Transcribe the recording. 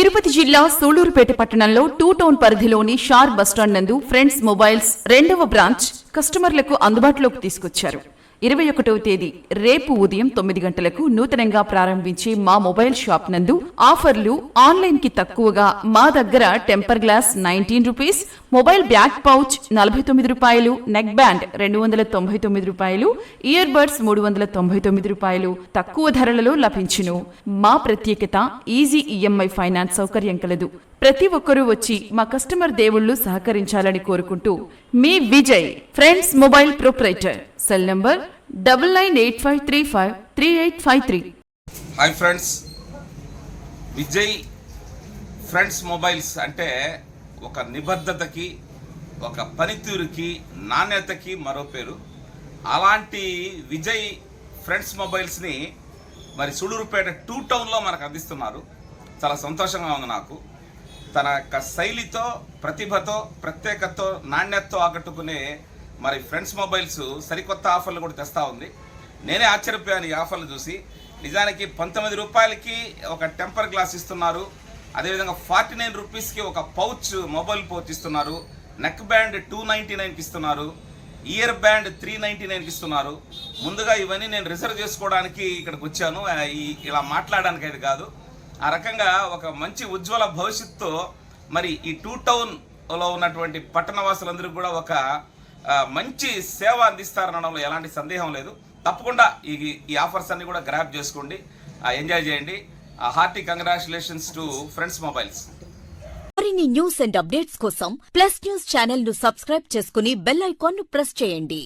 తిరుపతి జిల్లా సూళ్ళూరుపేట పట్టణంలో two town పరిధిలోని షార్ బస్టాండ్ నందు ఫ్రెండ్స్ మొబైల్స్ రెండవ బ్రాంచ్ కస్టమర్లకు అందుబాటులోకి తీసుకొచ్చారు. ఇరవై ఒకటవ తేదీ రేపు ఉదయం తొమ్మిది గంటలకు నూతనంగా ప్రారంభించే మా మొబైల్ షాప్ నందు ఆఫర్లు ఆన్లైన్కి తక్కువగా మా దగ్గర temper glass nineteen rupees mobile back pouch నలభై తొమ్మిది రూపాయలు నెక్ బ్యాండ్ రెండు వందల తొంభై తొమ్మిది రూపాయలు ఇయర్ బడ్స్ మూడు వందల తొంభై తొమ్మిది రూపాయలు తక్కువ ధరలలో లభించును. మా ప్రత్యేకత ఈజీ ఈఎంఐ ఫైనాన్స్ సౌకర్యం కలదు. ప్రతి ఒక్కరూ వచ్చి మా కస్టమర్ దేవుళ్ళు సహకరించాలని కోరుకుంటూ మీ Vijay friends mobile proprietor. Cell number double nine eight five three five three eight five three. Hi friends. Vijay friends mobiles అంటే ఒక నిబద్ధతకి ఒక పనితీరుకి నాణ్యతకి మరో పేరు. అలాంటి విజయ్ ఫ్రెండ్స్ మొబైల్స్ని మరి సుడూరుపేట టూ టౌన్లో మనకు అందిస్తున్నారు. చాలా సంతోషంగా ఉంది నాకు. తన యొక్క శైలితో ప్రతిభతో ప్రత్యేకతతో నాణ్యతతో ఆకట్టుకునే మరి ఫ్రెండ్స్ మొబైల్స్ సరికొత్త ఆఫర్లు కూడా తెస్తా ఉంది. నేనే ఆశ్చర్యపోయాను ఈ ఆఫర్లు చూసి. నిజానికి పంతొమ్మిది రూపాయలకి ఒక టెంపర్ గ్లాస్ ఇస్తున్నారు. అదేవిధంగా ఫార్టీ నైన్ రూపీస్కి ఒక పౌచ్ మొబైల్ పౌచ్ ఇస్తున్నారు. నెక్ బ్యాండ్ టూ నైంటీ నైన్కి ఇస్తున్నారు. ఇయర్ బ్యాండ్ త్రీ నైంటీ నైన్కి ఇస్తున్నారు. ముందుగా ఇవన్నీ నేను రిజర్వ్ చేసుకోవడానికి ఇక్కడికి వచ్చాను. ఇలా మాట్లాడడానికి అది కాదు. ఆ రకంగా ఒక మంచి ఉజ్వల భవిష్యత్తు మరి ఈ టూ టౌన్లో ఉన్నటువంటి పట్టణవాసులందరికీ కూడా ఒక మంచి సేవ అందిస్తారనడంలో ఎలాంటి సందేహం లేదు. తప్పకుండా ఈ ఈ ఆఫర్స్ అన్ని కూడా గ్రాప్ చేసుకోండి ఎంజాయ్ చేయండి. Hearty congratulations to friends mobiles. మరిన్ని న్యూస్ అండ్ అప్డేట్స్ కోసం ప్లస్ న్యూస్ ఛానల్ను సబ్స్క్రైబ్ చేసుకుని బెల్ ఐకాన్ను ప్రెస్ చేయండి.